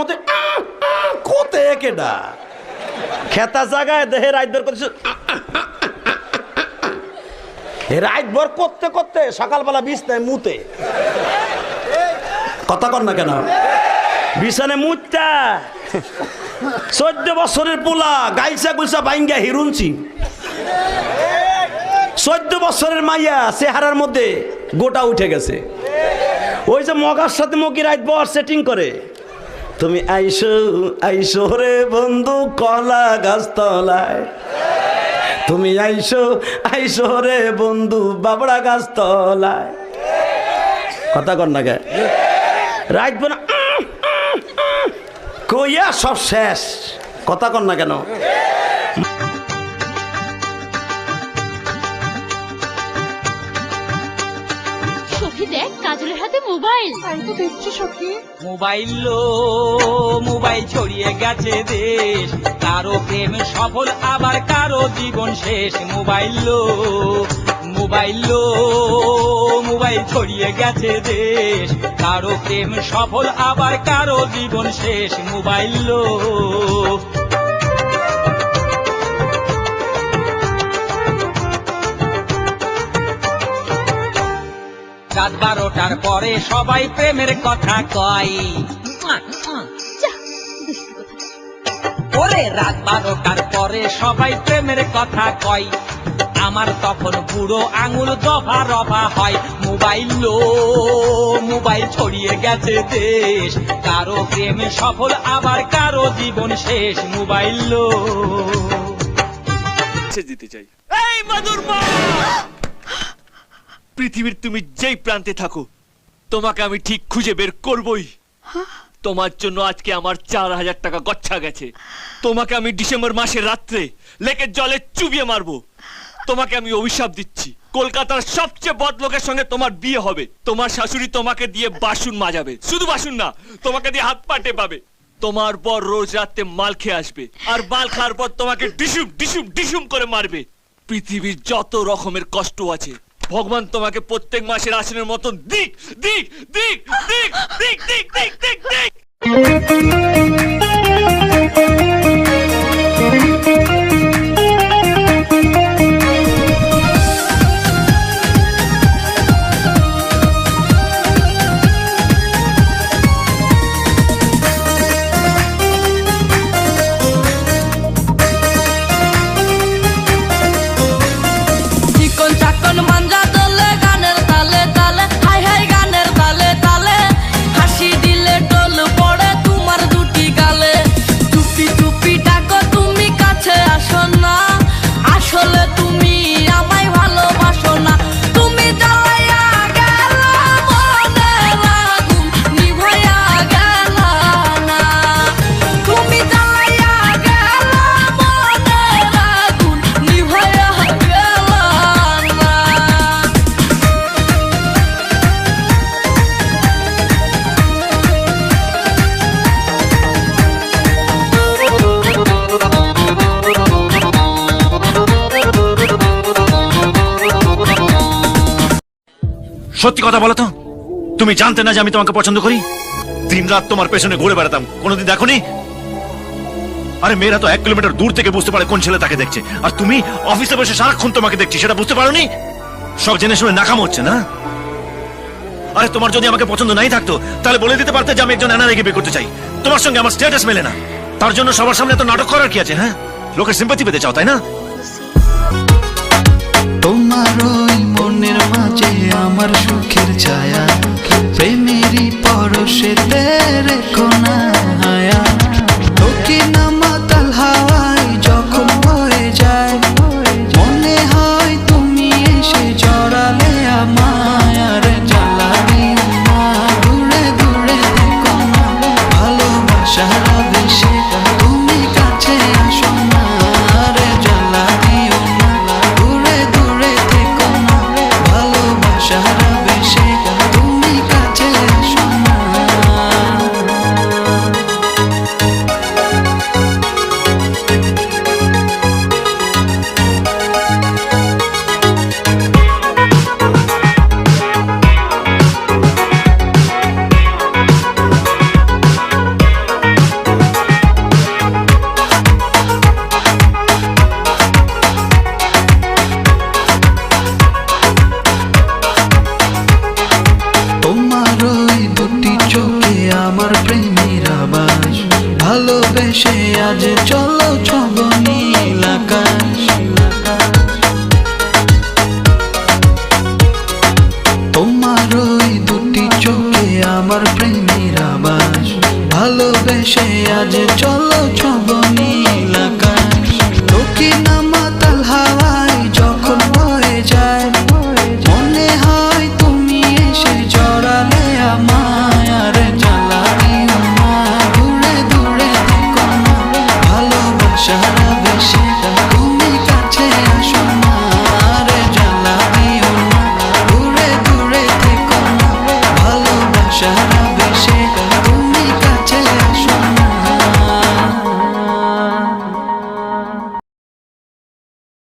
মধ্যে কোতে কেডা? খেতা জায়গায় দেহে রাইদর করছে রাইত ভর করতে করতে সকালবেলা বিছনায় মুতে। কথা কর না কেন? বিছানে মুতটা। চোদ্দ বছরের পোলা গাইসা গুইসা বাইঙ্গা হিরুনছি চোদ্দ বছরের মাইয়া চেহারার মধ্যে গোটা উঠে গেছে। ওই যে মগার সাথে মকি রাইত বর সেটিং করে। তুমি আইসো আইসো রে বন্ধু কলা গাছ তলায় তুমি আইসো আইসো রে বন্ধু বাবড়া গাছ তলায় কথা কর না রাইত বোনা কইয়া সব শেষ। কথা কর না কেন? মোবাইল? তাই তো দেখছি সখী। মোবাইল লো মোবাইল ছড়িয়ে গেছে দেশ। কারও প্রেম সফল আবার কারও জীবন শেষ। মোবাইল লো মোবাইল লো মোবাইল ছড়িয়ে গেছে দেশ। কারও প্রেম সফল আবার কারও জীবন শেষ। মোবাইল লো পরে সবাই প্রেমের কথা কয়। যা, ওরে রাত বারোটার পরে সবাই প্রেমের কথা কয়। আমার তখন বুড়ো আঙুল দফা রফা হয়। মোবাইল লো মোবাইল ছড়িয়ে গেছে দেশ। কারও প্রেমে সফল আবার কারও জীবন শেষ। মোবাইল লো। দিতে চাই। এই মাদুর মা পৃথিবীর তুমি যেই প্রান্তে থাকো তোমাকে আমি ঠিক খুঁজে বের করবই। তোমার জন্য আজকে আমার চার হাজার টাকা গচ্ছা গেছে। তোমাকে আমি ডিসেম্বর মাসের রাত্রে লেকের জলে চুবিয়ে মারবো। তোমাকে আমি অভিশাপ দিচ্ছি। কলকাতার সবচেয়ে বদ লোকের সঙ্গে তোমার বিয়ে হবে। তোমার শাশুড়ি তোমাকে দিয়ে বাসুন মাজাবে। শুধু বাসুন না তোমাকে দিয়ে হাত পাটে পাবে তোমার পর রোজ রাতে মাল খেয়ে আসবে। আর মাল খাওয়ার পর তোমাকে ডিসুম ডিসুম ডিসুম করে মারবে। পৃথিবীর যত রকমের কষ্ট আছে ভগবান তোমাকে প্রত্যেক মাসের আসনের মতন দিক দিক দিক দিক দিক দিক দিক দিক দিক। সত্যি কথা বলো তো। তুমি জানতে না যে আমি তোমাকে পছন্দ করি? দিন রাত তোমার পেছনে ঘুরে বেড়াতাম। কোনোদিন দেখোনি? আরে মেয়েরা তো এক কিলোমিটার দূর থেকে বুঝতে পারে কোন ছেলে তাকে দেখছে। আর তুমি অফিসে বসে সারাক্ষণ তোমাকে দেখছি, সেটা বুঝতে পারোনি? সব জেনে শুনে নাকাম হচ্ছে, না? আরে তোমার যদি আমাকে পছন্দ নাই থাকতো, তাহলে বলে দিতে পারতে যে আমি একজন এনআরআইকে বিয়ে করতে চাই। তোমার সঙ্গে আমার স্ট্যাটাস মেলে না। তার জন্য সবার সামনে তো নাটক করার কি আছে হ্যাঁ? লোকের সিম্পাতি পেতে চাও, তাই না? তোমার মনের মাঝে আমার সুখের ছায়া। প্রেমেরই পরশেতে রেখো না। আজ চলো